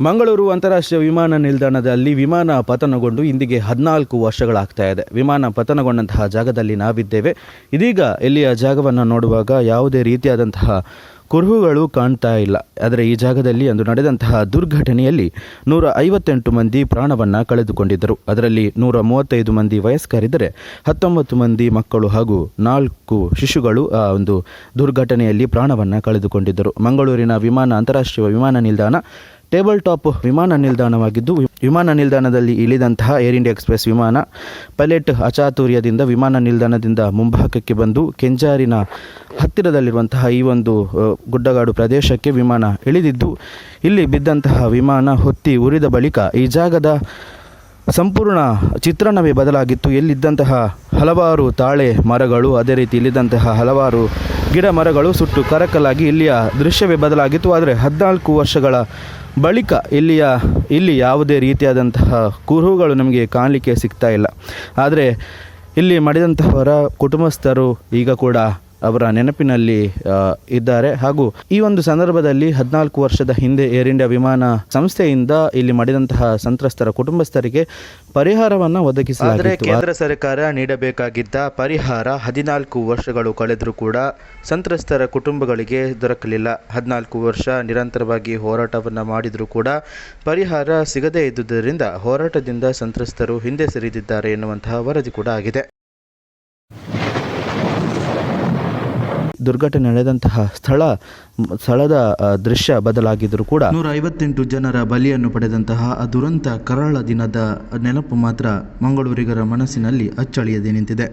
ಮಂಗಳೂರು ಅಂತಾರಾಷ್ಟ್ರೀಯ ವಿಮಾನ ನಿಲ್ದಾಣದಲ್ಲಿ ವಿಮಾನ ಪತನಗೊಂಡು ಇಂದಿಗೆ ಹದಿನಾಲ್ಕು ವರ್ಷಗಳಾಗ್ತಾ ಇದೆ. ವಿಮಾನ ಪತನಗೊಂಡಂತಹ ಜಾಗದಲ್ಲಿ ನಾವಿದ್ದೇವೆ. ಇದೀಗ ಇಲ್ಲಿಯ ಜಾಗವನ್ನು ನೋಡುವಾಗ ಯಾವುದೇ ರೀತಿಯಾದಂತಹ ಕುರುಹುಗಳು ಕಾಣ್ತಾ ಇಲ್ಲ. ಆದರೆ ಈ ಜಾಗದಲ್ಲಿ ಅಂದು ನಡೆದಂತಹ ದುರ್ಘಟನೆಯಲ್ಲಿ ನೂರ ಐವತ್ತೆಂಟು ಮಂದಿ ಪ್ರಾಣವನ್ನು ಕಳೆದುಕೊಂಡಿದ್ದರು. ಅದರಲ್ಲಿ ನೂರ ಮೂವತ್ತೈದು ಮಂದಿ ವಯಸ್ಕರಿದ್ದರೆ, ಹತ್ತೊಂಬತ್ತು ಮಂದಿ ಮಕ್ಕಳು ಹಾಗೂ ನಾಲ್ಕು ಶಿಶುಗಳು ಆ ಒಂದು ದುರ್ಘಟನೆಯಲ್ಲಿ ಪ್ರಾಣವನ್ನು ಕಳೆದುಕೊಂಡಿದ್ದರು. ಮಂಗಳೂರಿನ ವಿಮಾನ ಅಂತಾರಾಷ್ಟ್ರೀಯ ವಿಮಾನ ನಿಲ್ದಾಣ ಟೇಬಲ್ ಟಾಪ್ ವಿಮಾನ ನಿಲ್ದಾಣವಾಗಿದ್ದು, ವಿಮಾನ ನಿಲ್ದಾಣದಲ್ಲಿ ಇಳಿದಂತಹ ಏರ್ ಇಂಡಿಯಾ ಎಕ್ಸ್ಪ್ರೆಸ್ ವಿಮಾನ ಪೈಲಟ್ ಅಚಾತುರ್ಯದಿಂದ ವಿಮಾನ ನಿಲ್ದಾಣದಿಂದ ಮುಂಭಾಗಕ್ಕೆ ಬಂದು ಕೆಂಜಾರಿನ ಹತ್ತಿರದಲ್ಲಿರುವಂತಹ ಈ ಒಂದು ಗುಡ್ಡಗಾಡು ಪ್ರದೇಶಕ್ಕೆ ವಿಮಾನ ಇಳಿದಿದ್ದು, ಇಲ್ಲಿ ಬಿದ್ದಂತಹ ವಿಮಾನ ಹೊತ್ತಿ ಉರಿದ ಬಳಿಕ ಈ ಜಾಗದ ಸಂಪೂರ್ಣ ಚಿತ್ರಣವೇ ಬದಲಾಗಿತ್ತು. ಎಲ್ಲಿದ್ದಂತಹ ಹಲವಾರು ತಾಳೆ ಮರಗಳು, ಅದೇ ರೀತಿ ಇಲ್ಲಿದ್ದಂತಹ ಹಲವಾರು ಗಿಡ ಮರಗಳು ಸುಟ್ಟು ಕರಕಲಾಗಿ ಇಲ್ಲಿಯ ದೃಶ್ಯವೇ ಬದಲಾಗಿತ್ತು. ಆದರೆ ಹದಿನಾಲ್ಕು ವರ್ಷಗಳ ಬಳಿಕ ಇಲ್ಲಿಯ, ಇಲ್ಲಿ ಯಾವುದೇ ರೀತಿಯಾದಂತಹ ಕುರುಹುಗಳು ನಮಗೆ ಕಾಣಲಿಕ್ಕೆ ಸಿಗ್ತಾ ಇಲ್ಲ. ಆದರೆ ಇಲ್ಲಿ ಮಡಿದಂತಹವರ ಕುಟುಂಬಸ್ಥರು ಈಗ ಕೂಡ ಅವರ ನೆನಪಿನಲ್ಲಿ ಇದ್ದಾರೆ. ಹಾಗೂ ಈ ಒಂದು ಸಂದರ್ಭದಲ್ಲಿ ಹದಿನಾಲ್ಕು ವರ್ಷದ ಹಿಂದೆ ಏರ್ ಇಂಡಿಯಾ ವಿಮಾನ ಸಂಸ್ಥೆಯಿಂದ ಇಲ್ಲಿ ಮಾಡಿದಂತಹ ಸಂತ್ರಸ್ತರ ಕುಟುಂಬಸ್ಥರಿಗೆ ಪರಿಹಾರವನ್ನು ಒದಗಿಸಲಾಗಿತ್ತು. ಕೇಂದ್ರ ಸರ್ಕಾರ ನೀಡಬೇಕಾಗಿದ್ದ ಪರಿಹಾರ ಹದಿನಾಲ್ಕು ವರ್ಷಗಳು ಕಳೆದರೂ ಕೂಡ ಸಂತ್ರಸ್ತರ ಕುಟುಂಬಗಳಿಗೆ ದೊರಕಲಿಲ್ಲ. ಹದಿನಾಲ್ಕು ವರ್ಷ ನಿರಂತರವಾಗಿ ಹೋರಾಟವನ್ನು ಮಾಡಿದರೂ ಕೂಡ ಪರಿಹಾರ ಸಿಗದೇ ಇದ್ದುದರಿಂದ ಹೋರಾಟದಿಂದ ಸಂತ್ರಸ್ತರು ಹಿಂದೆ ಸರಿದಿದ್ದಾರೆ ಎನ್ನುವಂತಹ ವರದಿ ಕೂಡ ಆಗಿದೆ. ದುರ್ಘಟನೆ ನಡೆದಂತಹ ಸ್ಥಳ, ಸ್ಥಳದ ದೃಶ್ಯ ಬದಲಾಗಿದ್ದರೂ ಕೂಡ ನೂರ ಐವತ್ತೆಂಟು ಜನರ ಬಲಿಯನ್ನು ಪಡೆದಂತಹ ಆ ದುರಂತ ಕರಾಳ ದಿನದ ನೆನಪು ಮಾತ್ರ ಮಂಗಳೂರಿಗರ ಮನಸ್ಸಿನಲ್ಲಿ ಅಚ್ಚಳಿಯದೆ ನಿಂತಿದೆ.